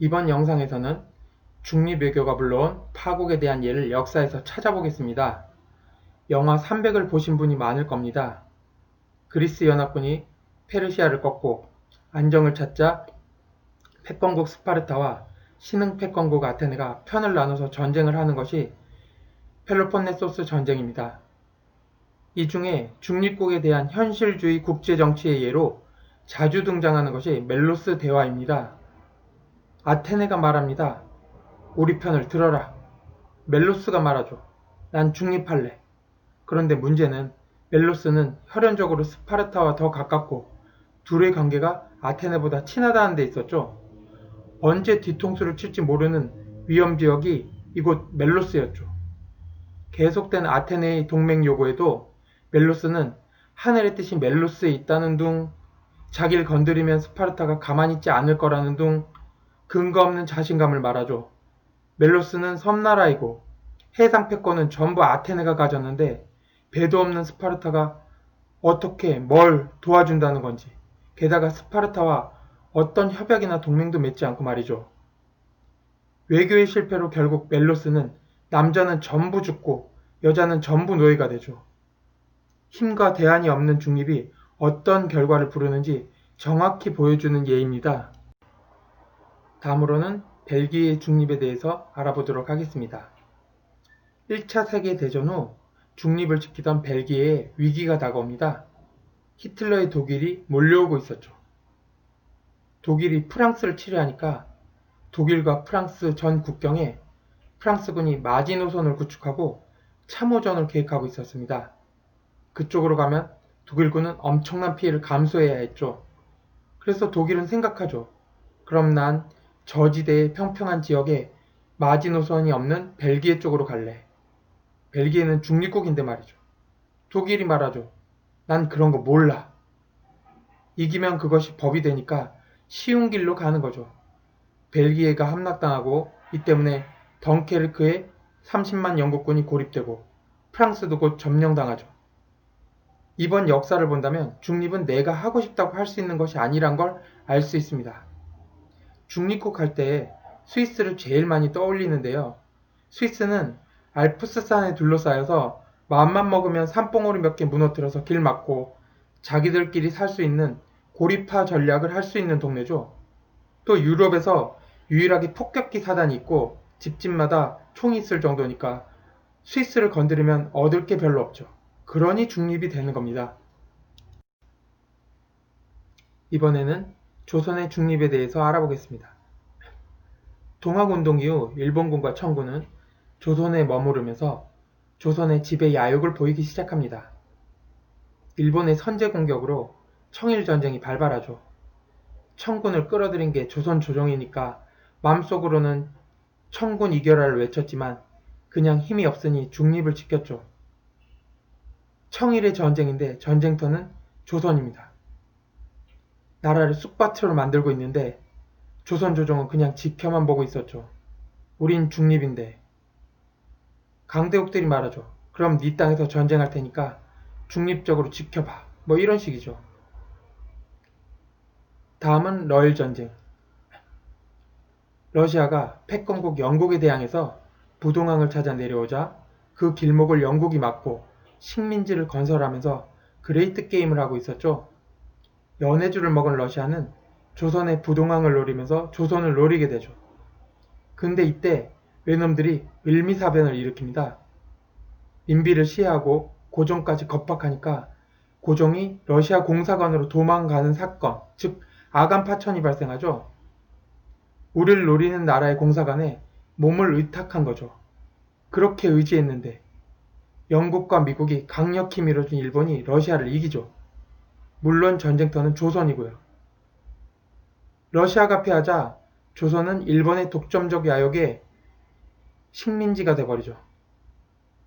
이번 영상에서는 중립외교가 불러온 파국에 대한 예를 역사에서 찾아보겠습니다. 영화 300을 보신 분이 많을 겁니다. 그리스 연합군이 페르시아를 꺾고 안정을 찾자 패권국 스파르타와 신흥 패권국 아테네가 편을 나눠서 전쟁을 하는 것이 펠로폰네소스 전쟁입니다. 이 중에 중립국에 대한 현실주의 국제정치의 예로 자주 등장하는 것이 멜로스 대화입니다. 아테네가 말합니다. 우리 편을 들어라. 멜로스가 말하죠. 난 중립할래. 그런데 문제는 멜로스는 혈연적으로 스파르타와 더 가깝고 둘의 관계가 아테네보다 친하다는 데 있었죠. 언제 뒤통수를 칠지 모르는 위험 지역이 이곳 멜로스였죠. 계속된 아테네의 동맹 요구에도 멜로스는 하늘의 뜻이 멜로스에 있다는 둥, 자기를 건드리면 스파르타가 가만히 있지 않을 거라는 둥, 근거 없는 자신감을 말하죠. 멜로스는 섬나라이고 해상 패권은 전부 아테네가 가졌는데 배도 없는 스파르타가 어떻게 뭘 도와준다는 건지 게다가 스파르타와 어떤 협약이나 동맹도 맺지 않고 말이죠. 외교의 실패로 결국 멜로스는 남자는 전부 죽고 여자는 전부 노예가 되죠. 힘과 대안이 없는 중립이 어떤 결과를 부르는지 정확히 보여주는 예입니다. 다음으로는 벨기에 중립에 대해서 알아보도록 하겠습니다. 1차 세계대전 후 중립을 지키던 벨기에에 위기가 다가옵니다. 히틀러의 독일이 몰려오고 있었죠. 독일이 프랑스를 치려하니까 독일과 프랑스 전 국경에 프랑스군이 마지노선을 구축하고 참호전을 계획하고 있었습니다. 그쪽으로 가면 독일군은 엄청난 피해를 감수해야 했죠. 그래서 독일은 생각하죠. 그럼 난 저지대의 평평한 지역에 마지노선이 없는 벨기에 쪽으로 갈래. 벨기에는 중립국인데 말이죠. 독일이 말하죠. 난 그런 거 몰라. 이기면 그것이 법이 되니까 쉬운 길로 가는 거죠. 벨기에가 함락당하고 이 때문에 덩케르크에 30만 영국군이 고립되고 프랑스도 곧 점령당하죠. 이번 역사를 본다면 중립은 내가 하고 싶다고 할 수 있는 것이 아니란 걸 알 수 있습니다. 중립국 할 때 스위스를 제일 많이 떠올리는데요. 스위스는 알프스산에 둘러싸여서 마음만 먹으면 산봉우리 몇 개 무너뜨려서 길 막고 자기들끼리 살 수 있는 고립화 전략을 할 수 있는 동네죠. 또 유럽에서 유일하게 폭격기 사단이 있고 집집마다 총이 있을 정도니까 스위스를 건드리면 얻을 게 별로 없죠. 그러니 중립이 되는 겁니다. 이번에는 조선의 중립에 대해서 알아보겠습니다. 동학운동 이후 일본군과 청군은 조선에 머무르면서 조선의 지배 야욕을 보이기 시작합니다. 일본의 선제 공격으로 청일 전쟁이 발발하죠. 청군을 끌어들인 게 조선 조정이니까 마음속으로는 청군 이겨라를 외쳤지만 그냥 힘이 없으니 중립을 지켰죠. 청일의 전쟁인데 전쟁터는 조선입니다. 나라를 쑥밭으로 만들고 있는데 조선 조정은 그냥 지켜만 보고 있었죠. 우린 중립인데. 강대국들이 말하죠. 그럼 네 땅에서 전쟁할 테니까 중립적으로 지켜봐. 뭐 이런 식이죠. 다음은 러일 전쟁. 러시아가 패권국 영국에 대항해서 부동항을 찾아 내려오자 그 길목을 영국이 막고 식민지를 건설하면서 그레이트 게임을 하고 있었죠. 연해주를 먹은 러시아는 조선의 부동항을 노리면서 조선을 노리게 되죠. 근데 이때 외놈들이 을미사변을 일으킵니다. 민비를 시해하고 고종까지 겁박하니까 고종이 러시아 공사관으로 도망가는 사건, 즉 아간 파천이 발생하죠. 우리를 노리는 나라의 공사관에 몸을 의탁한 거죠. 그렇게 의지했는데 영국과 미국이 강력히 밀어준 일본이 러시아를 이기죠. 물론 전쟁터는 조선이고요. 러시아가 패하자 조선은 일본의 독점적 야욕의 식민지가 돼버리죠.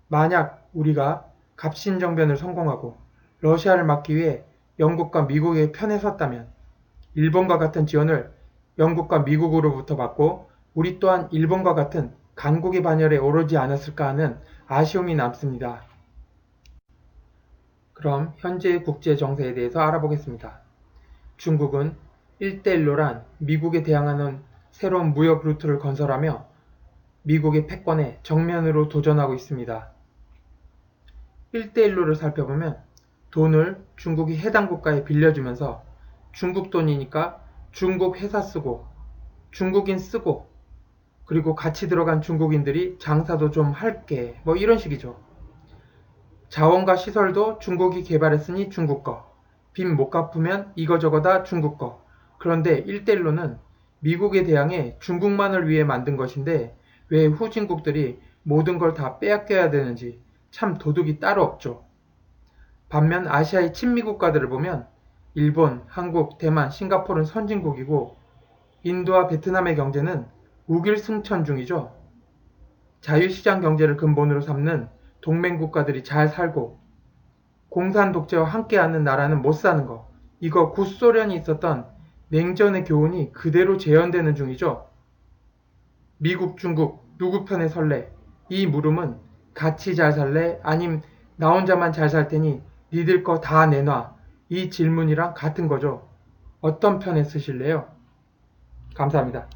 만약 우리가 갑신정변을 성공하고 러시아를 막기 위해 영국과 미국의 편에 섰다면 일본과 같은 지원을 영국과 미국으로부터 받고 우리 또한 일본과 같은 강국의 반열에 오르지 않았을까 하는 아쉬움이 남습니다. 그럼 현재의 국제 정세에 대해서 알아보겠습니다. 중국은 1대1로란 미국에 대항하는 새로운 무역 루트를 건설하며 미국의 패권에 정면으로 도전하고 있습니다. 1대1로를 살펴보면 돈을 중국이 해당 국가에 빌려주면서 중국 돈이니까 중국 회사 쓰고 중국인 쓰고 그리고 같이 들어간 중국인들이 장사도 좀 할게 뭐 이런 식이죠. 자원과 시설도 중국이 개발했으니 중국 거. 빚 못 갚으면 이거저거 다 중국 거. 그런데 1대1로는 미국에 대항해 중국만을 위해 만든 것인데 왜 후진국들이 모든 걸 다 빼앗겨야 되는지 참 도둑이 따로 없죠. 반면 아시아의 친미 국가들을 보면 일본, 한국, 대만, 싱가포르는 선진국이고 인도와 베트남의 경제는 우길승천 중이죠. 자유시장 경제를 근본으로 삼는 동맹 국가들이 잘 살고 공산 독재와 함께하는 나라는 못 사는 거. 이거 구소련이 있었던 냉전의 교훈이 그대로 재현되는 중이죠. 미국, 중국 누구 편에 설래? 이 물음은 같이 잘 살래? 아님 나 혼자만 잘 살 테니 니들 거 다 내놔. 이 질문이랑 같은 거죠. 어떤 편에 쓰실래요? 감사합니다.